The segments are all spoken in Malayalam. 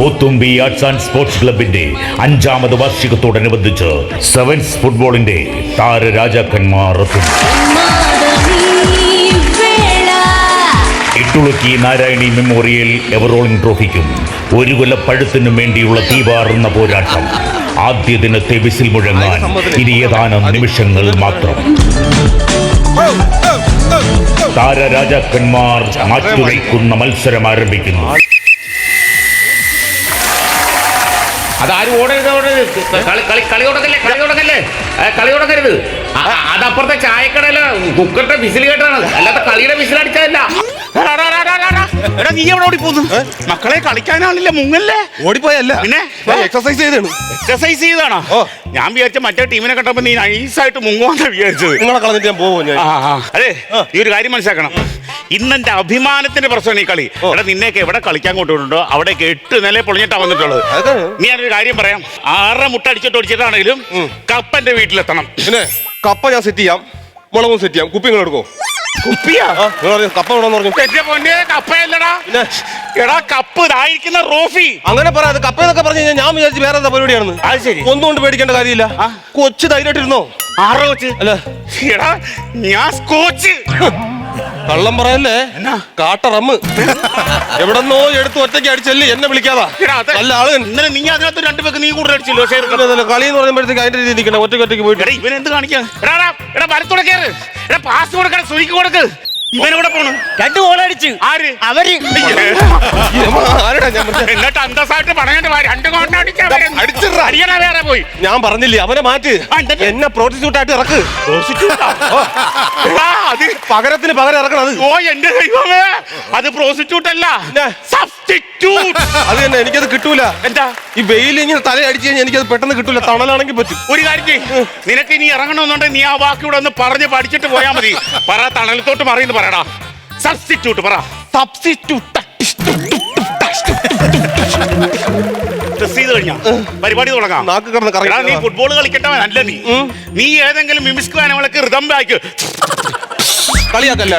പോത്തുമ്പി ആർട്സ് ആൻഡ് സ്പോർട്സ് ക്ലബിന്റെ അഞ്ചാമത് വാർഷികത്തോടനുബന്ധിച്ച് സെവൻസ് ഫുട്ബോളിന്റെ താര രാജാക്കന്മാർ ഇട്ടുളുക്കി നാരായണി മെമ്മോറിയൽ എവറോളിംഗ് ട്രോഫിക്കും ഒരു കൊല്ല പഴുത്തിനും വേണ്ടിയുള്ള തീപാറുന്ന പോരാട്ടം. ആദ്യ ദിനത്തെ വിസിൽ മുഴങ്ങാൻ ഇനി ഏതാനും നിമിഷങ്ങൾ മാത്രം. താര താരരാജാക്കന്മാർ മാറ്റുരയ്ക്കുന്ന മത്സരം ആരംഭിക്കുന്നു. അതാരും ഓടരുത് ഓടരുത്. കളി കളി കളി തുടങ്ങല്ലേ കളി തുടങ്ങല്ലേ കളി ആ, അതപ്പുറത്തെ ചായക്കടയിലെ കുക്കറിന്റെ വിസിൽ കേട്ടാണ് അല്ലാതെ കളിയുടെ വിസിൽ അടിച്ചതല്ല എടാ, നീ എവിടെ ഓടി മക്കളെ കളിക്കാനാളില്ല മുങ്ങല്ലേ? ഓടിപ്പോയല്ല. പിന്നെ? എക്സസൈസ് ചെയ്താണ് എക്സസൈസ് ചെയ്താണോ. ഞാൻ വിചാരിച്ച മറ്റേ ടീമിനെ കണ്ടപ്പോ നീ നൈസായിട്ട് മുങ്ങുവാന്നാ വിചാരിച്ചത്. നിങ്ങളെ കളഞ്ഞിട്ട് ഞാൻ ആ. അതെ ഈ ഒരു കാര്യം മനസ്സിലാക്കണം. ഇന്നെന്റെ അഭിമാനത്തിന്റെ പ്രശ്നമാണ് ഈ കളി. എടാ നിന്നെയൊക്കെ എവിടെ കളിക്കാൻ കൊണ്ടുപോയിട്ടുണ്ടോ അവിടേക്ക് എട്ട് നില പൊളിഞ്ഞിട്ടാ വന്നിട്ടുള്ളത്. നീ ഞാനൊരു കാര്യം പറയാം. ആറര മുട്ട അടിച്ചിട്ട് ഒടിച്ചിട്ടാണെങ്കിലും കപ്പന്റെ വീട്ടിലെത്തണം. പിന്നെ കപ്പ ഞാൻ സെറ്റ് ചെയ്യാം. മുളകും സെറ്റ് ചെയ്യാം. കുപ്പി നിങ്ങൾ എടുക്കോ? കുപ്പിയാ? കപ്പ വേണമെന്ന് പറഞ്ഞു. എന്റെ പൊന്നെ കപ്പയല്ലടാ എടാ കപ്പ് ഇതായിരിക്കുന്ന റോഫി. അങ്ങനെ പറയാം അത് കപ്പ എന്നൊക്കെ പറഞ്ഞു കഴിഞ്ഞാൽ ഞാൻ വിചാരിച്ചു വേറെ എന്താ പരിപാടിയാണെന്ന്. അത് ശരി. ഒന്നും കൊണ്ട് പേടിക്കേണ്ട കാര്യമില്ല. കൊച്ചു ധൈര്യമായിട്ടിരുന്നോ? ആറര വെച്ച് അല്ല. എടാ ഞാൻ സ്കോച്ച് കള്ളം പറയല്ലേ? കാട്ടറമ്മ് എവിടെന്നോ എടുത്ത് ഒറ്റയ്ക്ക് അടിച്ചല്ലേ എന്നെ വിളിക്കാതാ. നല്ല ആൾ. ഇന്നലെ നീ അതിനകത്ത് രണ്ടു പേർക്ക് നീ കൂടുതൽ അടിച്ചല്ലോ? കളി എന്ന് പറയുമ്പോഴത്തേക്ക് അതിന്റെ രീതി നിൽക്കണേ. ഒറ്റയ്ക്ക് ഒറ്റയ്ക്ക് പോയിട്ട്. എടാ ഇവൻ എന്ത് കാണിക്കാ? എടാ എടാ, എടാ വരത്തോടെ എടാ പാസ് കൊടുക്കണ സുഖിക്ക് കൊടുക്ക്. ഇവൻ എവിടെ പോണു. രണ്ട് ഗോളടിച്ച് ആര്? അവർ. ആരടാ ഞാൻ പറഞ്ഞെ? എന്നിട്ട് അന്തസ്സായിട്ട് പണയന്റെ രണ്ട് കോട്ട അടിച്ചിട്രാ. അടിയണ വേറെ പോയി. ഞാൻ പറഞ്ഞില്ലേ അവനെ മാറ്റ്. ആ, എന്നിട്ട്? എന്നെ പ്രോസിക്യൂട്ടായിട്ട് ആയിട്ട് ഇറക്ക്. എടാ, അത് പകരത്തിന് പകരം ഇറക്കണം അത്. ഓ എന്റെ ദൈവമേ. അത് പ്രോസിറ്റ്യൂട്ട് അല്ല. പിന്നെ? സബ്സ്റ്റിറ്റ്യൂട്ട് അത് തന്നെ എനിക്കത് കിട്ടൂല. എന്താ? ഈ വെയിൽ ഇങ്ങനെ തല അടിച്ചു കഴിഞ്ഞാൽ എനിക്കത് പെട്ടെന്ന് കിട്ടൂല തണലാണെങ്കിൽ പറ്റും. ഒരു കാര്യം ചെയ്യ്. നിനക്ക് ഇനി ഇറങ്ങണമെന്നുണ്ടെങ്കിൽ നീ ആ വാക്ക് ഇവിടെ ഒന്ന് പറഞ്ഞ് പഠിച്ചിട്ട് പോയാൽ മതി. പറ തണലത്തോട്ട് മറിയെന്ന് പറയടാ. സബ്സ്റ്റിറ്റ്യൂട്ട് പറ. സബ്സ്റ്റിറ്റ്യൂട്ട് ഡ്രസ് ചെയ്ത് കഴിഞ്ഞാ? പരിപാടി തുടങ്ങാം. നാക്ക് കിടന്ന് എടാ, നീ കറങ്ങി ഫുട്ബോൾ കളിക്കട്ടവൻ അല്ല നീ നീ ഏതെങ്കിലും മിമിസ്ക് ഗാനങ്ങളൊക്കെ റിതം ബാക്ക് കളിയാക്കല്ല?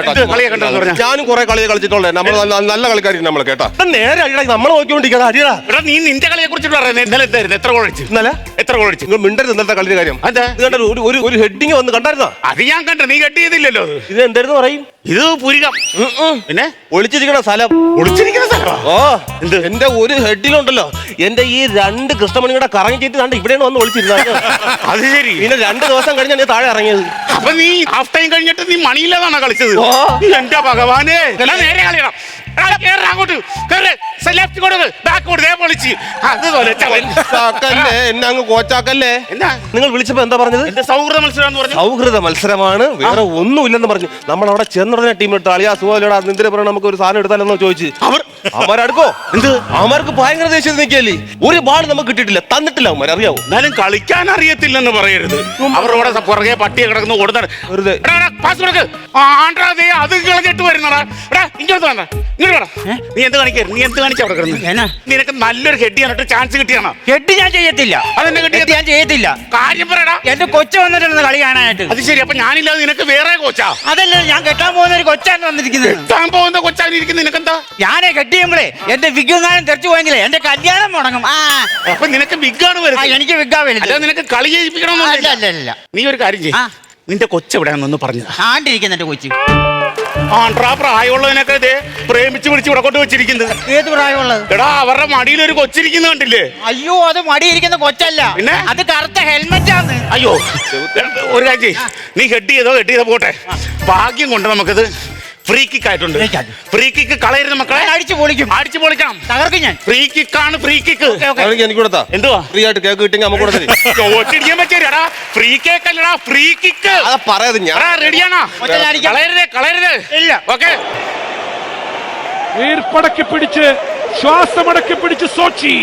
ഞാനും കുറെ കളിയെ കളിച്ചിട്ടുള്ളേ. നമ്മൾ നല്ല കളിക്കാരി നമ്മൾ കേട്ടാ? നേരെ അടിയടാ നമ്മൾ നോക്കിക്കൊണ്ടിരിക്കാതെ അടിയടാ. എടാ നീ നിന്റെ കളിയെ കുറിച്ചിട്ട് പറയുന്നത് ഇന്നലെ എന്തായിരുന്നു? എത്ര ഗോൾ അടിച്ചു? ഇന്നലെ? എത്ര ഗോൾ അടിച്ചു? നിങ്ങൾ മിണ്ടരുത് കളിയുടെ കാര്യം. ഒരു ഒരു ഹെഡിങ് വന്ന് കണ്ടായിരുന്നോ? അത് ഞാൻ കണ്ട. നീ കെട്ടിയതില്ലല്ലോ ഇത് എന്തായിരുന്നു പറയും? ഇത് പുരികം. പിന്നെ? ഒളിച്ചിരിക്കണ സ്ഥലം. ഒളിച്ചിരിക്കുന്ന സ്ഥലം ഓ എന്ത്? എന്റെ ഒരു ഹെഡിലുണ്ടല്ലോ. എന്റെ ഈ രണ്ട് കൃഷ്ണമണിയുടെ കറങ്ങി ചീറ്റ് കണ്ട് ഇവിടെയാണ് വന്ന് ഒളിച്ചിരുന്നത്. അത് ശരി. പിന്നെ രണ്ട് ദിവസം കഴിഞ്ഞാണ് താഴെ ഇറങ്ങിയത്. അപ്പൊ നീ ഹാഫ് ടൈം കഴിഞ്ഞിട്ട് നീ മണിയില്ലാതാണോ കളിച്ചത്? ഓ. എന്റെ ഭഗവാനെ. നേരെ കളിയണം. അങ്ങോട്ട്. ലെഫ്റ്റ് കൊടുക്ക് ബാക്ക് കൊടുക്ക് ദേ പൊളിച്ച്. അതുപോലെ ചവൻ. കോച്ചാക്കല്ലേ? എന്നെ അങ്ങ് കോച്ചാക്കല്ലേ? എന്നാ നിങ്ങൾ വിളിച്ചപ്പോ എന്താ പറഞ്ഞത്? സൗഹൃദ മത്സരം പറഞ്ഞു? സൗഹൃദ മത്സരമാണ്. വേറെ ഒന്നും ഇല്ലെന്ന് പറഞ്ഞു. നമ്മൾ അവിടെ ചെന്നുടനെ ടീം ഇട്ടാളി അളിയാ സുഖമില്ലടാ. പറയണ നമുക്ക് ഒരു സാധനം എടുത്താലെന്നോ ചോദിച്ചു. അവർ എന്ത്? അവർക്ക് ഭയങ്കര ദേഷ്യം നിൽക്കല്ലേ ഒരു ബാൾ നമുക്ക് കിട്ടിയിട്ടില്ല. തന്നിട്ടില്ല അവന്മാർ. അറിയാവോ? എന്നാലും കളിക്കാൻ അറിയത്തില്ലെന്ന് പറയരുത്. അവരോടെ പുറകെ പട്ടിയെ കിടക്കുന്നു വെറുതെ. പാസ് കൊടുക്ക്. അത് കളഞ്ഞിട്ട് വരുന്നടാ. എടാ ഇങ്ങോട്ട് വേണ്ട ഇങ്ങോട്ട് വേണം നീ എന്ത് നീ എന്ത് കാണിച്ചാ അവിടെ കിടന്ന്? നിനക്ക് നല്ലൊരു ഹെഡ് ചെയ്യാനായിട്ട് ചാൻസ് കിട്ടിയാണോ? കെട്ടി ഞാൻ ചെയ്യത്തില്ല. അതെന്നെ ഞാൻ ചെയ്യത്തില്ല. കാര്യം പറയടാ. എന്റെ കൊച്ചു വന്നിട്ടുണ്ട് കളി കാണാനായിട്ട്. അത് ശരി അപ്പൊ ഞാനില്ലാതെ നിനക്ക് വേറെ കോച്ചാ അതല്ല ഞാൻ കെട്ടാൻ പോകുന്ന ഒരു കൊച്ചാണ് വന്നിരിക്കുന്നത്. പോകുന്ന നിനക്കെന്താ? ഞാനേ കെട്ടിയുമ്പോഴേ എന്റെ വിഗ്ഗാനം തെറിച്ചു പോയെങ്കിലേ എന്റെ കല്യാണം മുടങ്ങും. ആ. അപ്പൊ നിനക്ക് വിഗ്ഗാണ് ആ, വരുന്നത് എനിക്ക് വിഗ്ഗാ വലുത് അല്ല നിനക്ക് കളി അല്ല ചെയ്യിപ്പിക്കണമെന്നില്ല അല്ല അല്ല. നീ ഒരു കാര്യം ചെയ്യ്. ആ. നിന്റെ കൊച്ചെവിടെയാണെന്നൊന്ന് പറഞ്ഞതാ. ആണ്ടിരിക്കുന്ന എന്റെ കൊച്ചു. ആണ്ട്രാ പ്രായമുള്ളവനൊക്കെ ദേ പ്രേമിച്ച് പിടിച്ച് ഇവിടെ കൊണ്ട് വെച്ചിരിക്കുന്നത്. ഏത് പ്രായമുള്ളത്? എടാ അവരുടെ മടിയിൽ ഒരു കൊച്ചിരിക്കുന്ന കണ്ടില്ലേ? അയ്യോ അത് മടിയിരിക്കുന്ന കൊച്ചല്ല. പിന്നെ? അത് കറുത്ത ഹെൽമെറ്റ് ആണ് അയ്യോ ഒരു കാര്യം ചെയ്യ്. നീ ഹെഡ് ചെയ്തോ ഹെഡ് ചെയ്തോ പോട്ടെ. ഭാഗ്യം കൊണ്ട് നമുക്കത് ഫ്രീ കിക്ക് ആയിട്ടുണ്ട്. ഫ്രീ കിക്ക് കളയരുത് മക്കളെ. അടിച്ചു പൊളിക്കും. അടിച്ചു പൊളിക്കണം. തകർക്കും ഞാൻ. ഫ്രീ കിക്ക് ആണ് ഫ്രീ കിക്ക് എനിക്ക് എനിക്ക് കൊടുത്താ. എന്തുവാ? ഫ്രീ ആയിട്ട് കേക്ക് കിട്ടിയെങ്കിൽ നമുക്ക് കൂടെ തരും ചോറ്റിടിക്കാൻ പറ്റിയടാ. ഫ്രീ കേക്ക് അല്ലടാ ഫ്രീ കിക്ക് അതാ പറയാതെ ഞാൻ. റെഡിയാണോ കളയരുത് കളയരുത്. ഇല്ല. ഓക്കെ വീർപ്പടക്കി പിടിച്ച് ശ്വാസമടക്കി പിടിച്ച് Sochi.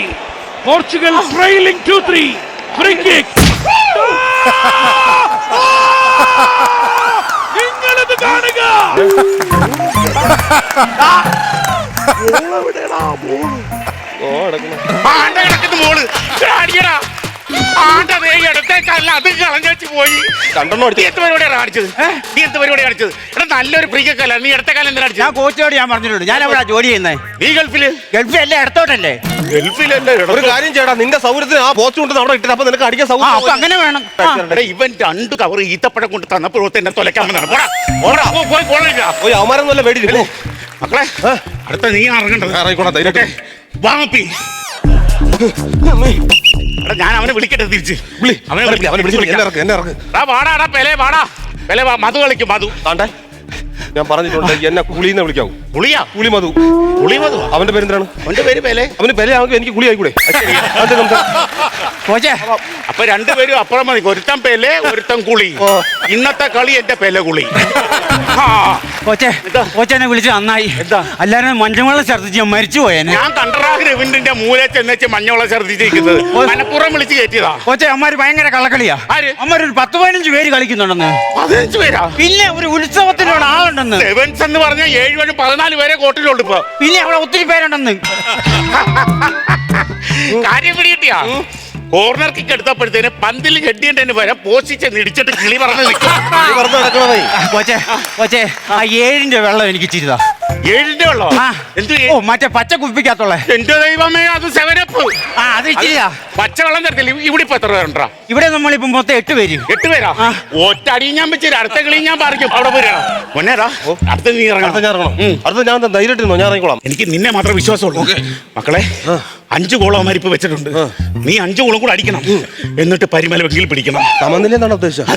Portugal trailing two three free kick നിങ്ങളിത് കാണുക. ആണ്ട കിടക്കുന്ന മോൾ. അടിയടാ ആണ്ട ദേ ഇടത്തേക്കല്ല അത് കളഞ്ഞു പോയി. രണ്ടെണ്ണം നീ അടിച്ചു എന്ത് പരിപാടിയാണ് കാണിച്ചത്? നീ എന്ത് പരിപാടി കാണിച്ചത്? എടാ നല്ലൊരു ഫ്രീ കല്ല നീ ഇടത്തേക്കാലം എന്തിനാ ഞാൻ അടിച്ചത് കോച്ചിനോട് ഞാൻ പറഞ്ഞിട്ടുണ്ട്. ഞാൻ അവിടെ ജോലി ചെയ്യുന്നത് നീ ഗൾഫിൽ? ഗൾഫിൽ അല്ലേ ഇടത്തോട്ടല്ലേ ഗൾഫിലല്ലേ ഒരു കാര്യം ചെയ്യടാ നിന്റെ സൗകര്യത്തിന് ആ പോസ്റ്റ് കൊണ്ട് അവിടെ ഇട്ടിട്ട് അപ്പൊ നിനക്ക് അടിക്കാൻ ആ അപ്പൊ സൗകര്യം അങ്ങനെ വേണം. ആ. എടാ ഇവൻ രണ്ട് കവർ ഈത്തപ്പഴം കൊണ്ട് തന്നപ്പോഴത്തെ എന്നെ തൊലക്കാൻ വന്നതാണ്. പോടാ പോടാ. പോ, പോയി കോളേജിലാ ഒരു അവമാരൊന്നുമല്ല പേടി മക്കളെ അടുത്ത നീ ഇറങ്ങണ്ടത്. ഇറങ്ങിക്കോടാ ധൈര്യമായിട്ട്. ഓക്കേ? എടാ ഞാൻ അവനെ വിളിക്കട്ടെ തിരിച്ച്. വിളി. അവനെ വിളി, അവനെ വിളിച്ച്. എന്നെ വിളിക്കാം. ഇറക്ക് എന്നെ ഇറക്ക്. എടാ വാടാ എടാ പെലെ വാടാ. പെലെ വാ മധു കളിക്കും മധു. താണ്ടേ ഞാൻ പറഞ്ഞിട്ടുണ്ട് എന്നെ കുളിന്ന് വിളിക്കാവൂ. പുളിയാ. കുളി മധു പുളി മധു അവന്റെ പേരെന്താണ്? അവന്റെ പേര് പേലെ. അവന് ബല ആവുമെങ്കിൽ എനിക്ക് കുളി ആയിക്കൂടെ? കോച്ചേ. അപ്പൊ രണ്ടുപേരും അപ്പുറം മതി. ഒരുത്തൻ പേലെ ഒരുത്തൻ കുളി. ഇന്നത്തെ കളി എന്റെ പെല കുളി. കോച്ചേ എന്താ? വിളിച്ച് നന്നായി. എന്താ? അല്ലാരും മഞ്ചവെള്ളം ഛർദ്ദിച്ച് ഞാൻ മരിച്ചു പോയെന്നെ ഞാൻ കണ്ടറാ രവിന്റെ മൂല ചെന്നേച്ച് മഞ്ഞവെള്ളം ഛർദ്ദിച്ചിരിക്കുന്നത് മനപ്പുറം വിളിച്ച് കയറ്റിയതാ കോച്ചെ അമ്മാര് ഭയങ്കര കള്ളക്കളിയാ. ആര്? അമ്മാര് ഒരു പത്ത് പതിനഞ്ച് പേര് കളിക്കുന്നുണ്ടെന്ന്. പതിനഞ്ച് പേരാ? പിന്നെ ഒരു ഉത്സവത്തിനോട് ആളുണ്ടെന്ന്. സെവൻസ് എന്ന് പറഞ്ഞ ഏഴ് വഴി പതിനാല് പേരെ കോട്ടിലുണ്ട് ഇപ്പൊ. പിന്നെ അവിടെ ഒത്തിരി പേരുണ്ടെന്ന്. കാര്യം പിടികിട്ടിയാ കോർണർ കിക്ക് എടുത്തപ്പോഴത്തേന് പന്തിൽ കെട്ടിയിട്ട് വരെ പോസിച്ച് നിടിച്ചിട്ട് കിളി പറഞ്ഞു നിൽക്കും. വെള്ളം എനിക്ക് ഇച്ചിരിതാ ഏഴിന്റെ വെള്ളോ ആ. എന്ത് ഓ മറ്റേ പച്ച കുപ്പിക്കകത്തുള്ള. എന്റെ ദൈവമേ അത് സെവനപ്പ് ആ അത് ഇച്ചിരിയാ പച്ചവെള്ളം തരത്തില്ല. ഇവിടെ ഇപ്പൊ എത്ര പേരുണ്ടാ? ഇവിടെ നമ്മളിപ്പോ മൊത്തം എട്ട് പേര്. എട്ട് പേരാ? ആ. ഒറ്റ അടിയും ഞാൻ വെച്ചിട്ട് അടുത്ത കളി ഞാൻ പറിക്കും. അവിടെ പോരാ പൊന്നേടാ അടുത്ത നീ അടുത്ത ഞാൻ ഇറങ്ങണം. അടുത്ത ഞാൻ ധൈര്യമായിട്ട് ഇരുന്നോ? ഞാൻ ഇറങ്ങിക്കോളാം. എനിക്ക് നിന്നെ മാത്രം വിശ്വാസമുള്ളൂ. മക്കളെ അഞ്ചു ഗോളം മരിപ്പ് വെച്ചിട്ടുണ്ട്. നീ അഞ്ചു ഗോളം കൂടെ അടിക്കണം. എന്നിട്ട് പരിമല വെങ്കിൽ പിടിക്കണം. സമനില ഉദ്ദേശിച്ചത്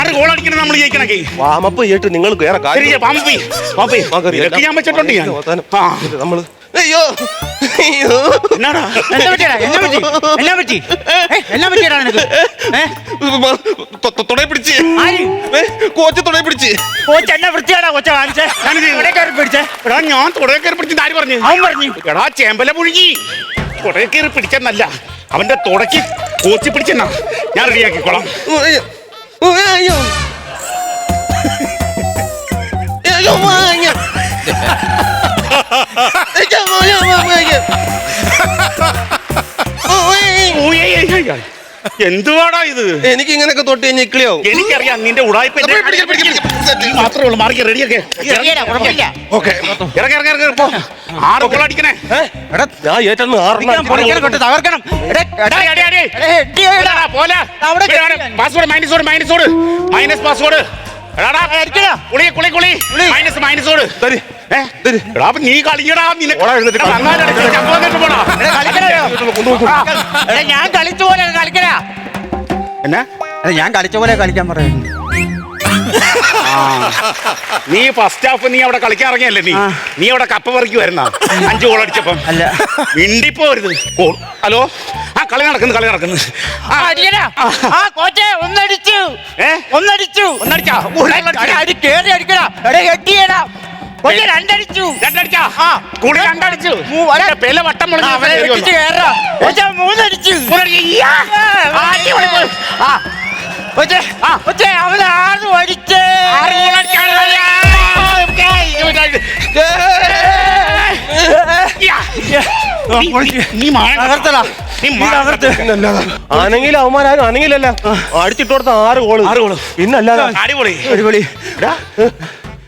ആറ് ഗോൾ അടിക്കണം നമ്മൾ വാമപ്പ് ചെയ്തിട്ട് നിങ്ങൾ വേറെ കാര്യം ഞാൻ വെച്ചിട്ടുണ്ട് ഞാൻ. നമ്മൾ അയ്യോ. അയ്യോ. എന്നാടാ? എന്നാ പറ്റിയടാ? എന്നാ പറ്റി? എന്നാ പറ്റി? ഏ, എന്നാ പറ്റിയടാ നിനക്ക്? ഏ? തൊ- തൊ- തുടയെ പിടിച്ച്. ആര്? ഏ, കോച്ച് തുടയെ പിടിച്ച്. കോച്ച് എന്നെ വൃത്തിയാടാ കൊച്ച കാണിച്ചേ. ഞാനിത് ഇവിടെ കയറി പിടിച്ചേ. എടാ ഞാൻ തുടയെ കയറി പിടിച്ചത് ആര് പറഞ്ഞു? അവൻ പറഞ്ഞു. എടാ ചേമ്പല മുഴുകി തുടയെ കയറി പിടിച്ചെന്നല്ല. അവന്റെ തുടക്കി കോച്ചി പിടിച്ചെന്നാ. ഞാൻ റെഡിയാക്കിക്കോളാം. അയ്യോ അയ്യോ. അയ്യോ അയ്യോ എന്തുവാടാ ഇത്? എനിക്ക് ഇങ്ങനെയൊക്കെ തൊട്ട് കഴിഞ്ഞാൽ ഇക്ലിയാവും. എനിക്കറിയാം നിന്റെ ഉടായ്പ മാത്രമേ ഉള്ളൂ മാറിക്ക് റെഡിയൊക്കെ. ഓക്കെ. ഇറങ്ങി ഇറങ്ങി ഇറങ്ങി പോ ആറ് ഗോൾ അടിക്കണേ എടാ ഞാൻ ഏറ്റവും ആറ് തകർക്കണം. Password minus minus minus password. കുളി കുളി കുളി. മൈനസ് മൈനസ് തരി നീ കളിക്കടാ ഞാൻ കളിച്ച പോലെ കളിക്കടാ. എന്നാ? ഞാൻ കളിച്ച പോലെ കളിക്കാൻ പറയുന്നു. നീ ഫസ്റ്റ് ഹാഫ് നീ അവിടെ കളിക്കാൻ ഇറങ്ങിയല്ലേ നീ. നീ അവിടെ കപ്പ പറിക്ക് വരുന്ന അഞ്ചു ഗോൾ അടിച്ചപ്പം. അല്ല. മിണ്ടിപ്പോരുത്. ഗോൾ ഹലോ ആ കളി നടക്കുന്നു കളി നടക്കുന്നു. ഒന്നടിച്ചു? ഒന്നടിച്ചു. ഒന്നടിച്ചാ? അടി കേറി അടിക്കടാ. എടാ ഹെട്ടിയടാ കോച്ചെ രണ്ടടിച്ചു. രണ്ടടിച്ചാ? ആ. കുളി രണ്ടടിച്ചു. എന്റെ പെല വട്ടം ആ, അവനെ കേറാ മൂന്നടിച്ചു. ആ, അവൻ ആറ് അടിച്ചേ. നീ- തകർത്തടാ തകർത്ത് ആണെങ്കിൽ ആണെങ്കിലല്ല. അടിച്ചിട്ട് കൊടുത്ത ആറ് ഗോൾ. ആറ് ഗോൾ. പിന്നല്ലാതെ അടിപൊളി. അടിപൊളി.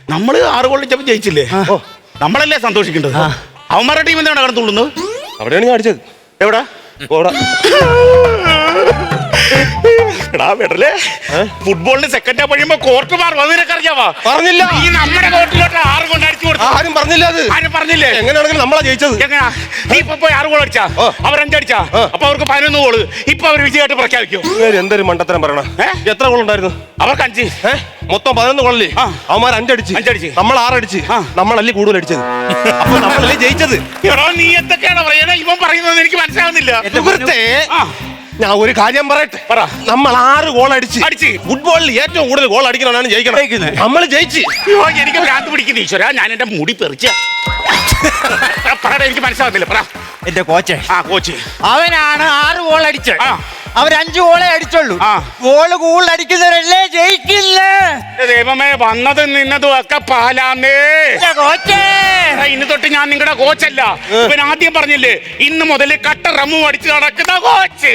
എടാ, നമ്മൾ ആറ് ഗോൾ അടിച്ചപ്പോ ജയിച്ചില്ലേ? ഓ നമ്മളല്ലേ സന്തോഷിക്കേണ്ടത്? അവന്മാരുടെ ടീം എന്താണ് കടന്നുള്ളുന്നത് അവിടെയാണ് ഞാൻ അടിച്ചത് എവിടെ? ഓടാ. എടാ വെടലേ ഫുട്ബോളിന് സെക്കൻഡ് ഹാഫ് കഴിയുമ്പോ കോർട്ട് മാർ നിനക്കറിയാവാ പറഞ്ഞില്ല. ഈ നമ്മുടെ കോർട്ടിലോട്ട് ആറ് കൊണ്ട് അടിച്ചു കൊടുത്തു. ആരും പറഞ്ഞില്ല അത്. ആരും പറഞ്ഞില്ലേ? എങ്ങനെയാണെങ്കിലും നമ്മളാ ജയിച്ചത്. എങ്ങനെയാ നീ ഇപ്പൊ പോയി ആറ് ഗോൾ അടിച്ചാ? അവർ അഞ്ചടിച്ചാ. അപ്പൊ അവർക്ക് പതിനൊന്ന് ഗോൾ ഇപ്പൊ അവർ വിജയമായിട്ട് പ്രഖ്യാപിക്കും. എന്തൊരു മണ്ടത്തരം പറയണ. എത്ര ഗോൾ ഉണ്ടായിരുന്നു? അവർക്ക് അഞ്ച്. മൊത്തം പതിനൊന്ന് ഗോളല്ലേ. അവന്മാർ അഞ്ചടിച്ച്. അഞ്ചടിച്ച്. നമ്മൾ ആറടിച്ച്. നമ്മളല്ലേ കൂടുതൽ അടിച്ചത്. അപ്പൊ നമ്മളല്ലേ ജയിച്ചത്. നീ എന്തൊക്കെയാണ് പറയണേ? ഇവൻ പറയുന്നത് എനിക്ക് മനസ്സിലാവുന്നില്ല. ഞാൻ ഒരു കാര്യം പറയട്ടെ? പറ. നമ്മൾ ആറ് ഗോൾ അടിച്ച്. അടിച്ച്. ഫുട്ബോളിൽ ഏറ്റവും കൂടുതൽ ഗോൾ അടിക്കണമെന്നാണ് ജയിക്കണം. നമ്മൾ ജയിച്ച്. എനിക്ക് ഭ്രാന്ത് പിടിക്കുന്നു ഈശ്വര. ഞാൻ എന്റെ മുടി പെറിച്ച. പറയടാ എനിക്ക് മനസ്സിലാവുന്നില്ല പറ. എന്റെ കോച്ച്. ആ കോച്ച്. അവനാണ് ആറ് ഗോൾ അടിച്ചത്. ആ. അവർ അഞ്ചു ഗോളെ അടിച്ചുള്ളൂ ആ. ഗോൾ കൂടുതൽ അടിക്കുന്നവരല്ലേ ജയിക്കില്ലേ എന്റെ ദൈവമേ വന്നതും നിന്നതും ഒക്കെ പാലാന്നേ കോച്ചേ എടാ, തൊട്ട് ഞാൻ നിങ്ങളുടെ കോച്ചല്ല ഇവൻ ആദ്യം പറഞ്ഞില്ലേ ഇന്ന് മുതൽ കട്ട റമ്മു അടിച്ച് നടക്കുന്ന കോച്ച്